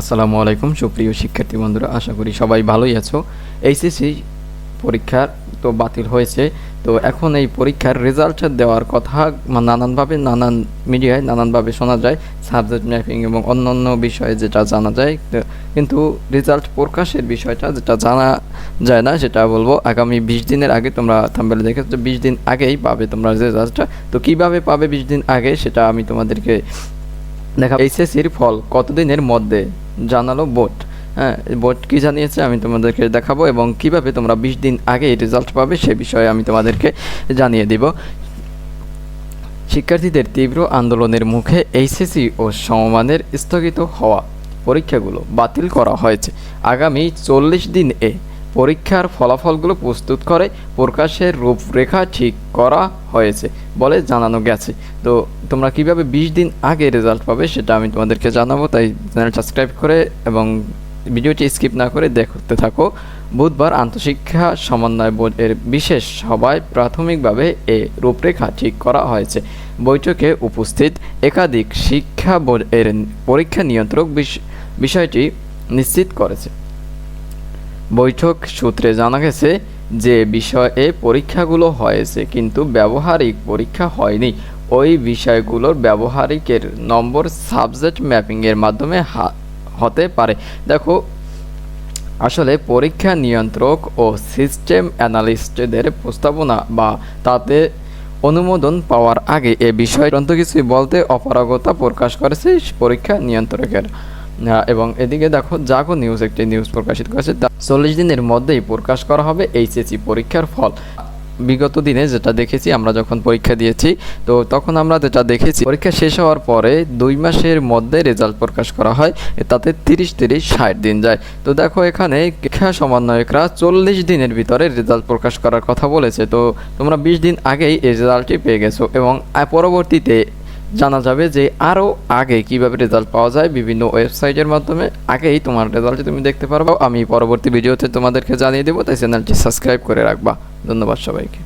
আসসালামু আলাইকুম, সুপ্রিয় শিক্ষার্থী বন্ধুরা, আশা করি সবাই ভালোই আছো। এইচএসসি পরীক্ষার তো বাতিল হয়েছে, তো এখন এই পরীক্ষার রেজাল্ট দেওয়ার কথা নানানভাবে, নানান মিডিয়ায় নানানভাবে শোনা যায় সাবজেক্ট ম্যাপিং এবং অন্যান্য বিষয়ে যেটা জানা যায় কিন্তু রেজাল্ট প্রকাশের বিষয়টা যেটা জানা যায় না, সেটা বলব, আগামী বিশ দিনের আগে তোমরা থাম্বেলে দেখেছ, বিশ দিন আগেই পাবে তোমরা রেজাল্টটা তো কীভাবে পাবে বিশ দিন আগে, সেটা আমি তোমাদেরকে দেখা এইচএসসির ফল কতদিনের মধ্যে? জানালো বোর্ড। হ্যাঁ বোর্ড কী জানিয়েছে আমি তোমাদেরকে দেখাবো এবং কীভাবে তোমরা বিশ দিন আগে রেজাল্ট পাবে সে বিষয়ে আমি তোমাদেরকে জানিয়ে দিব। শিক্ষার্থীদের তীব্র আন্দোলনের মুখে এইচএসসি ও সমমানের স্থগিত হওয়া পরীক্ষাগুলো বাতিল করা হয়েছে। আগামী চল্লিশ দিন এ পরীক্ষার ফলাফলগুলো প্রস্তুত করে, প্রকাশের রূপরেখা ঠিক করা হয়েছে বলে জানানো গেছে। তো তোমরা কীভাবে বিশ দিন আগে রেজাল্ট পাবে সেটা আমি তোমাদেরকে জানাব, তাই চ্যানেল সাবস্ক্রাইব করে এবং ভিডিওটি স্কিপ না করে দেখতে থাকো। বুধবার আন্তঃশিক্ষা সমন্বয় বোর্ডের বিশেষ সভায় প্রাথমিকভাবে এ রূপরেখা ঠিক করা হয়েছে। বৈঠকে উপস্থিত একাধিক শিক্ষা বোর্ডের পরীক্ষা নিয়ন্ত্রক বিষয়টি নিশ্চিত করেছে। বৈঠক সূত্রে জানা গেছে যে বিষয়ে পরীক্ষাগুলো হয়েছে, কিন্তু ব্যবহারিক পরীক্ষা হয়নি। ওই বিষয়গুলোর ব্যবহারিকের নম্বর সাবজেক্ট ম্যাপিংয়ের মাধ্যমে হতে পারে। দেখো, আসলে পরীক্ষা নিয়ন্ত্রক ও সিস্টেম অ্যানালিস্টদের প্রস্তাবনা বা তাতে অনুমোদন পাওয়ার আগে এ বিষয়ে অন্ত কিছুই বলতে অপারগতা প্রকাশ করেছে পরীক্ষা নিয়ন্ত্রকের। এবং এদিকে দেখো, জাগো নিউজ একটি নিউজ প্রকাশিত করেছে চল্লিশ দিনের মধ্যেই প্রকাশ করা হবে এইচএসসি পরীক্ষার ফল। বিগত দিনে যেটা দেখেছি, আমরা যখন পরীক্ষা দিয়েছি, তো তখন আমরা যেটা দেখেছি, পরীক্ষা শেষ হওয়ার পরে দুই মাসের মধ্যে রেজাল্ট প্রকাশ করা হয়, তাতে তিরিশ তিরিশ ষাট দিন যায়। তো দেখো, এখানে শিক্ষা সমন্বয়করা চল্লিশ দিনের ভিতরে রেজাল্ট প্রকাশ করার কথা বলেছে, তো তোমরা বিশ দিন আগেই এই রেজাল্টটি পেয়ে গেছো এবং পরবর্তীতে জানা যাবে যে আরও আগে কীভাবে রেজাল্ট পাওয়া যায় বিভিন্ন ওয়েবসাইটের মাধ্যমে। আগেই তোমার রেজাল্টটি তুমি দেখতে পারব। আমি পরবর্তী ভিডিওতে তোমাদেরকে জানিয়ে দেবো। তাই চ্যানেলটি সাবস্ক্রাইব করে রাখবা। ধন্যবাদ সবাইকে।